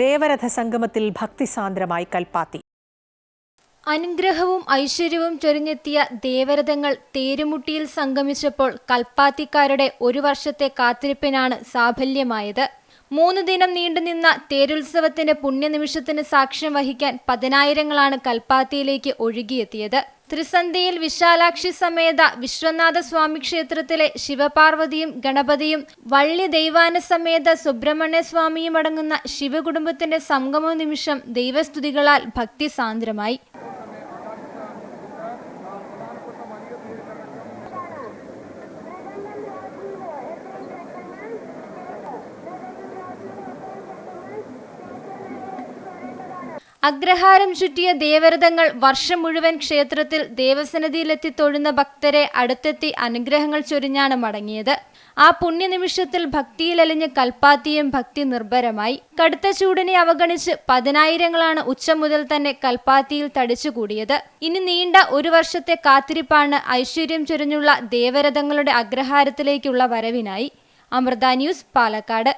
ദേവരഥ സംഗമത്തിൽ ഭക്തിസാന്ദ്രമായി കൽപ്പാത്തി. അനുഗ്രഹവും ഐശ്വര്യവും ചൊരിഞ്ഞെത്തിയ ദേവരഥങ്ങൾ തേരുമുട്ടിയിൽ സംഗമിച്ചപ്പോൾ കൽപ്പാത്തിക്കാരുടെ ഒരു വർഷത്തെ കാത്തിരിപ്പിനാണ് സാഫല്യമായത്. മൂന്ന് ദിനം നീണ്ടുനിന്ന തേരുത്സവത്തിന്റെ പുണ്യനിമിഷത്തിന് സാക്ഷ്യം വഹിക്കാൻ പതിനായിരങ്ങളാണ് കൽപ്പാത്തിയിലേക്ക് ഒഴുകിയെത്തിയത്. ത്രിസന്ധിയിൽ വിശാലാക്ഷി സമേത വിശ്വനാഥ സ്വാമി ക്ഷേത്രത്തിലെ ശിവപാർവതിയും ഗണപതിയും വള്ളി ദൈവാന സമേത സുബ്രഹ്മണ്യ സ്വാമിയും അടങ്ങുന്ന ശിവകുടുംബത്തിന്റെ സംഗമ നിമിഷം ദൈവസ്തുതികളാൽ ഭക്തിസാന്ദ്രമായി അഗ്രഹാരം ചുറ്റിയ ദേവരഥങ്ങൾ വർഷം മുഴുവൻ ക്ഷേത്രത്തിൽ ദേവസന്നിധിയിലെത്തി തൊഴുന്ന ഭക്തരെ അടുത്തെത്തി അനുഗ്രഹങ്ങൾ ചൊരിഞ്ഞാണ് മടങ്ങിയത്. ആ പുണ്യനിമിഷത്തിൽ ഭക്തിയിലലിഞ്ഞ് കൽപ്പാത്തിയും ഭക്തി നിർഭരമായി. കടുത്ത ചൂടിനെ അവഗണിച്ച് പതിനായിരങ്ങളാണ് ഉച്ച മുതൽ തന്നെ കൽപ്പാത്തിയിൽ തടിച്ചുകൂടിയത് ഇനി നീണ്ട ഒരു വർഷത്തെ കാത്തിരിപ്പാണ് ഐശ്വര്യം ചൊരിഞ്ഞുള്ള ദേവരഥങ്ങളുടെ അഗ്രഹാരത്തിലേക്കുള്ള വരവിനായി. അമൃത ന്യൂസ് പാലക്കാട്.